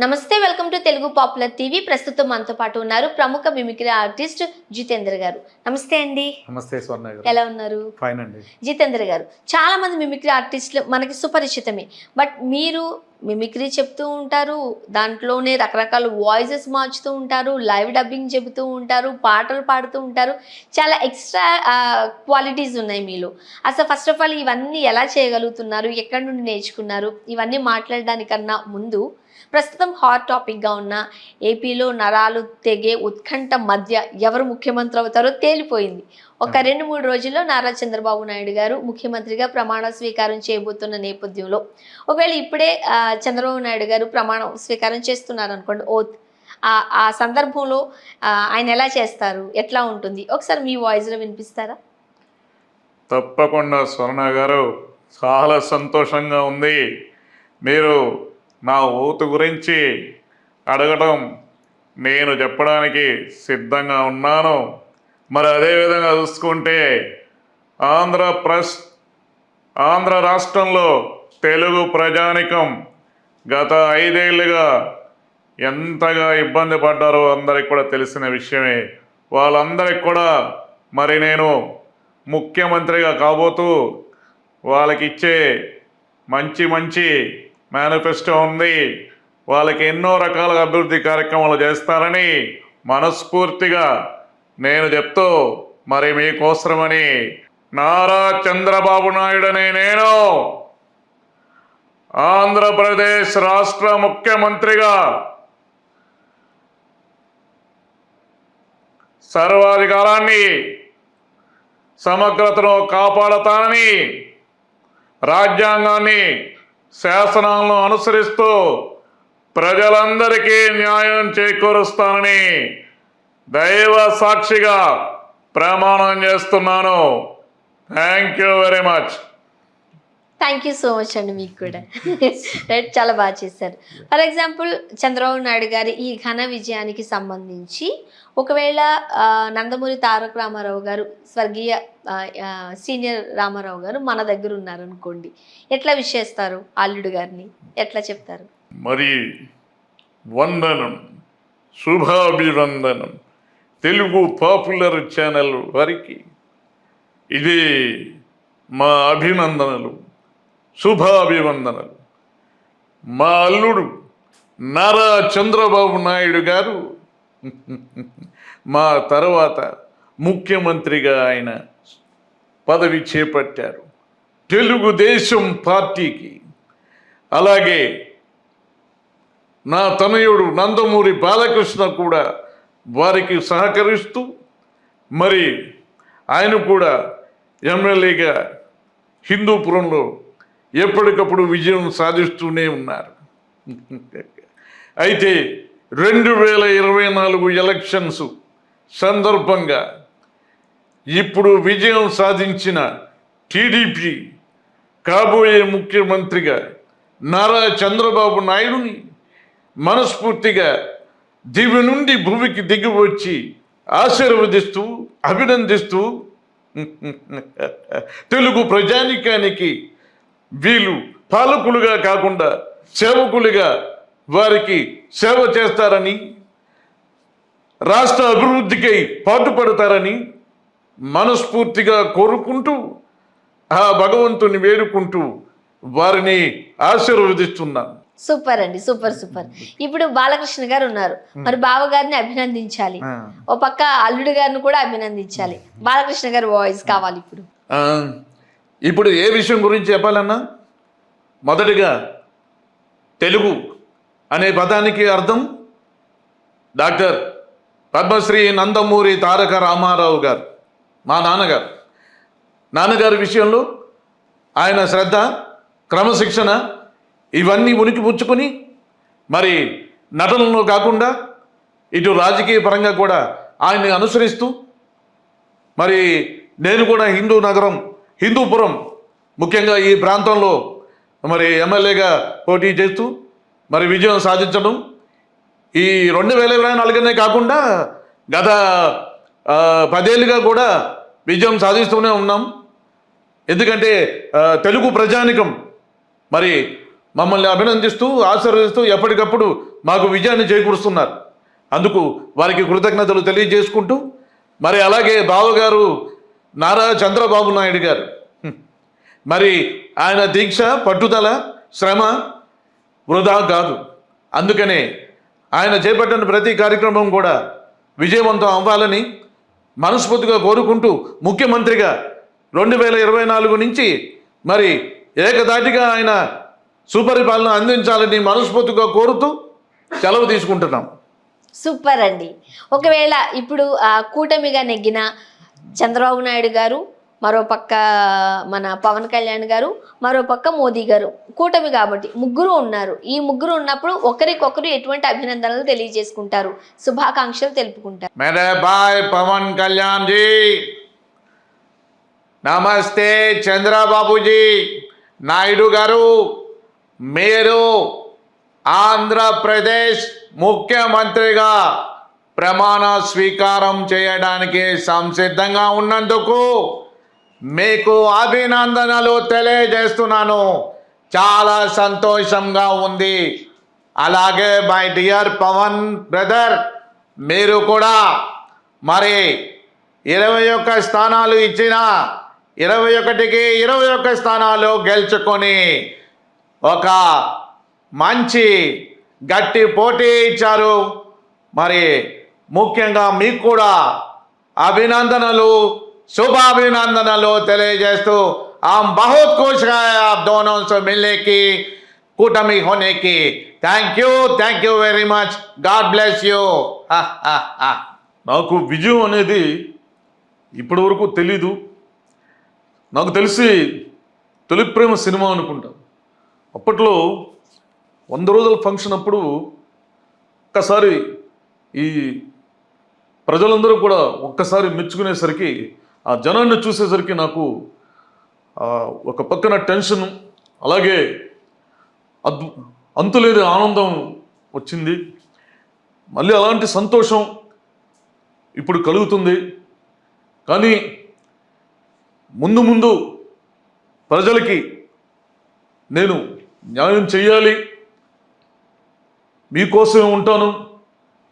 నమస్తే welcome to Telugu popular TV. ప్రస్తుతం మనతో పాటు ఉన్నారు ప్రముఖ మిమిక్రీ ఆర్టిస్ట్ జితేంద్ర గారు. నమస్తే అండి. నమస్తే స్వర్ణ ఎలా ఉన్నారు? ఫైన్ అండి. జితేంద్ర గారు చాలా మంది మిమిక్రీ ఆర్టిస్టులు మనకి సుపరిచితమే. బట్ మీరు మిమిక్రీ చెప్తూ ఉంటారు దాంట్లోనే రకరకాల వాయిసెస్ మార్చుతూ ఉంటారు లైవ్ డబ్బింగ్ చెబుతూ ఉంటారు పాటలు పాడుతూ ఉంటారు. చాలా ఎక్స్ట్రా క్వాలిటీస్ ఉన్నాయి మీలో. అసలు ఫస్ట్ ఆఫ్ ఆల్ ఇవన్నీ ఎలా చేయగలుగుతున్నారు ఎక్కడి నుండి నేర్చుకున్నారు ఇవన్నీ మాట్లాడడానికన్నా ముందు ప్రస్తుతం హాట్ టాపిక్గా ఉన్న ఏపీలో నరాలు తెగే ఉత్కంఠ మధ్య ఎవరు ముఖ్యమంత్రి అవుతారో తేలిపోయింది. ఒక రెండు మూడు రోజుల్లో నారా చంద్రబాబు నాయుడు గారు ముఖ్యమంత్రిగా ప్రమాణ స్వీకారం చేయబోతున్న నేపథ్యంలో. ఒకవేళ ఇప్పుడే చంద్రబాబు నాయుడు గారు ప్రమాణం స్వీకారం చేస్తున్నారు అనుకోండి ఓత్ ఆ ఆ సందర్భంలో ఆయన ఎలా చేస్తారు? ఎట్లా ఉంటుంది? ఒకసారి మీ వాయిస్లో వినిపిస్తారా? తప్పకుండా స్వర్ణ గారు. చాలా సంతోషంగా ఉంది. మీరు నా ఓతు గురించి అడగడం నేను చెప్పడానికి సిద్ధంగా ఉన్నాను. మరి అదేవిధంగా చూసుకుంటే ఆంధ్రప్రస్ ఆంధ్ర రాష్ట్రంలో తెలుగు ప్రజానికం గత ఐదేళ్ళుగా ఎంతగా ఇబ్బంది పడ్డారో అందరికి కూడా తెలిసిన విషయమే. వాళ్ళందరికి కూడా మరి నేను ముఖ్యమంత్రిగా కాబోతూ వాళ్ళకి ఇచ్చే మంచి మంచి మేనిఫెస్టో ఉంది. వాళ్ళకి ఎన్నో రకాల అభివృద్ధి కార్యక్రమాలు చేస్తారని మనస్ఫూర్తిగా నేను చెప్తూ మరి మీకోసమని నారా చంద్రబాబు నాయుడు అనే నేను. ఆంధ్రప్రదేశ్ రాష్ట్ర ముఖ్యమంత్రిగా సర్వాధికారాన్ని సమగ్రతను కాపాడతానని రాజ్యాంగాన్ని శాసనాలను అనుసరిస్తూ ప్రజలందరికీ న్యాయం చేకూరుస్తానని దైవ సాక్షిగా ప్రమాణం చేస్తున్నాను. Thank you very much thank you so much అండి మీకు కూడా. రైట్ చాలా బాగా చేశారు. ఫర్ ఎగ్జాంపుల్ చంద్రబాబు నాయుడు గారి ఈ ఘన విజయానికి సంబంధించి ఒకవేళ నందమూరి తారక రామారావు గారు స్వర్గీయ సీనియర్ రామారావు గారు మన దగ్గర ఉన్నారనుకోండి ఎట్లా విష్ చేస్తారు అల్లుడు గారిని? ఎట్లా చెప్తారు? మరి వందనం శుభాభివందనం. తెలుగు పాపులర్ ఛానల్ వారికి ఇది మా అభినందనలు శుభాభివందనలు. మా అల్లుడు నారా చంద్రబాబు నాయుడు గారు మా తర్వాత ముఖ్యమంత్రిగా ఆయన పదవి చేపట్టారు. తెలుగుదేశం పార్టీకి. అలాగే నా తనయుడు నందమూరి బాలకృష్ణ కూడా వారికి సహకరిస్తూ మరి ఆయన కూడా ఎమ్మెల్యేగా హిందూపురంలో ఎప్పటికప్పుడు విజయం సాధిస్తూనే ఉన్నారు. అయితే రెండు వేల ఇరవై నాలుగు ఎలక్షన్స్ సందర్భంగా ఇప్పుడు విజయం సాధించిన టీడీపీ కాబోయే ముఖ్యమంత్రిగా నారా చంద్రబాబు నాయుడుని మనస్ఫూర్తిగా దివి నుండి భూమికి దిగి వచ్చి ఆశీర్వదిస్తూ అభినందిస్తూ తెలుగు ప్రజానికానికి వీళ్ళు పాలకులుగా కాకుండా సేవకులుగా వారికి సేవ చేస్తారని రాష్ట్ర అభివృద్ధికై పాటుపడతారని మనస్ఫూర్తిగా కోరుకుంటూ ఆ భగవంతుని వేడుకుంటూ వారిని ఆశీర్వదిస్తున్నాను. సూపర్ అండి సూపర్ సూపర్. ఇప్పుడు బాలకృష్ణ గారు ఉన్నారు. మరి బావ గారిని అభినందించాలి ఓ పక్క అల్లుడు గారిని కూడా అభినందించాలి. బాలకృష్ణ గారి వాయిస్ కావాలి ఇప్పుడు. ఇప్పుడు ఏ విషయం గురించి చెప్పాలన్నా? మొదటిగా తెలుగు అనే పదానికి అర్థం డాక్టర్ పద్మశ్రీ నందమూరి తారక రామారావు గారు మా నాన్నగారు. నాన్నగారి విషయంలో ఆయన శ్రద్ధ క్రమశిక్షణ ఇవన్నీ ఉనికి పుచ్చుకొని మరి నటనలో కాకుండా ఇటు రాజకీయ పరంగా కూడా ఆయన్ని అనుసరిస్తూ మరి నేను కూడా హిందూ నగరం హిందూపురం ముఖ్యంగా ఈ ప్రాంతంలో మరి ఎమ్మెల్యేగా పోటీ చేస్తూ మరి విజయం సాధించడం ఈ రెండు వేల ఇరవై నాలుగునే కాకుండా గత పదేళ్ళుగా కూడా విజయం సాధిస్తూనే ఉన్నాం. ఎందుకంటే తెలుగు ప్రజానికం మరి మమ్మల్ని అభినందిస్తూ ఆశీర్వదిస్తూ ఎప్పటికప్పుడు మాకు విజయాన్ని చేకూరుస్తున్నారు. అందుకు వారికి కృతజ్ఞతలు తెలియజేసుకుంటూ మరి అలాగే బావగారు నారా చంద్రబాబు నాయుడు గారు. మరి ఆయన దీక్ష పట్టుదల శ్రమ వృధా కాదు. అందుకనే ఆయన చేపట్టిన ప్రతి కార్యక్రమం కూడా విజయవంతం అవ్వాలని మనస్ఫూర్తిగా కోరుకుంటూ ముఖ్యమంత్రిగా రెండు వేల ఇరవై నాలుగు నుంచి మరి ఏకదాటిగా ఆయన సుపరిపాలన అందించాలని మనస్ఫూర్తిగా కోరుతూ సెలవు తీసుకుంటున్నాం. సూపర్ అండి. ఒకవేళ ఇప్పుడు కూటమిగా నెగ్గిన చంద్రబాబు నాయుడు గారు మరోపక్క మన పవన్ కళ్యాణ్ గారు మరోపక్క మోదీ గారు కూటమి కాబట్టి ముగ్గురు ఉన్నారు. ఈ ముగ్గురు ఉన్నప్పుడు ఒకరికొకరు ఎటువంటి అభినందనలు తెలియజేసుకుంటారు? శుభాకాంక్షలు తెలుపుకుంటారు. బాయ్ పవన్ కళ్యాణ్ జీ. నమస్తే చంద్రబాబుజీ. నాయుడు గారు. మీరు ఆంధ్రప్రదేశ్ ముఖ్యమంత్రిగా ప్రమాణ స్వీకారం చేయడానికి సంసిద్ధంగా ఉన్నందుకు మీకు అభినందనలు తెలియజేస్తున్నాను. చాలా సంతోషంగా ఉంది. అలాగే మై డియర్ పవన్ బ్రదర్ మీరు కూడా మరి ఇరవై ఒక్క స్థానాలు ఇచ్చిన ఇరవై ఒకటికి ఇరవై ఒక్క స్థానాలు గెలుచుకొని ఒక మంచి గట్టి పోటీ ఇచ్చారు మరి ముఖ్యంగా మీకు కూడా అభినందనలు శుభాభినందనలు తెలియజేస్తూ हम बहुत खुश हैं आप दोनों से मिलने की కూటమి होने की thank you thank you very much God bless you నాకు విజయం అనేది ఇప్పటి వరకు తెలీదు నాకు తెలిసి తొలి ప్రేమ సినిమా అనుకుంటా అప్పట్లో వంద రోజుల ఫంక్షన్ అప్పుడు ఒక్కసారి ఈ ప్రజలందరూ కూడా ఒక్కసారి మెచ్చుకునేసరికి ఆ జనాన్ని చూసేసరికి నాకు ఒక పక్కన టెన్షన్ అలాగే అద్భు అంతులేని ఆనందం వచ్చింది. మళ్ళీ అలాంటి సంతోషం ఇప్పుడు కలుగుతుంది. కానీ ముందు ముందు ప్రజలకి నేను న్యాయం చేయాలి. మీకోసమే ఉంటాను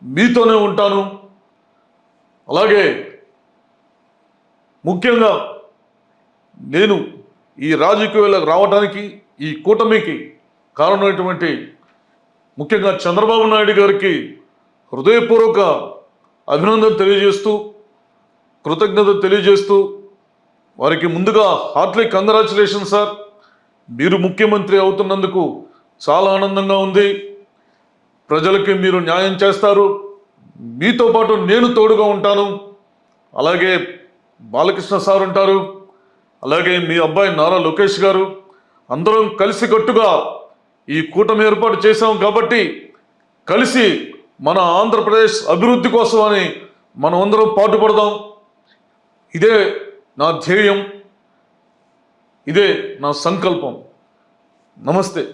మీతోనే ఉంటాను. అలాగే ముఖ్యంగా నేను ఈ రాజకీయాలకు రావడానికి ఈ కూటమికి కారణమైనటువంటి ముఖ్యంగా చంద్రబాబు నాయుడు గారికి హృదయపూర్వక అభినందన తెలియజేస్తూ కృతజ్ఞత తెలియజేస్తూ వారికి ముందుగా హార్ట్లీ కంగ్రాచులేషన్ సార్. మీరు ముఖ్యమంత్రి అవుతున్నందుకు చాలా ఆనందంగా ఉంది. ప్రజలకి మీరు న్యాయం చేస్తారు. మీతో పాటు నేను తోడుగా ఉంటాను. అలాగే బాలకృష్ణ సార్ ఉంటారు. అలాగే మీ అబ్బాయి నారా లోకేష్ గారు. అందరం కలిసికట్టుగా ఈ కూటమి ఏర్పాటు చేశాం కాబట్టి కలిసి మన ఆంధ్రప్రదేశ్ అభివృద్ధి కోసం అని మనం అందరం పాటుపడదాం. ఇదే నా ధ్యేయం. ఇదే నా సంకల్పం. నమస్తే.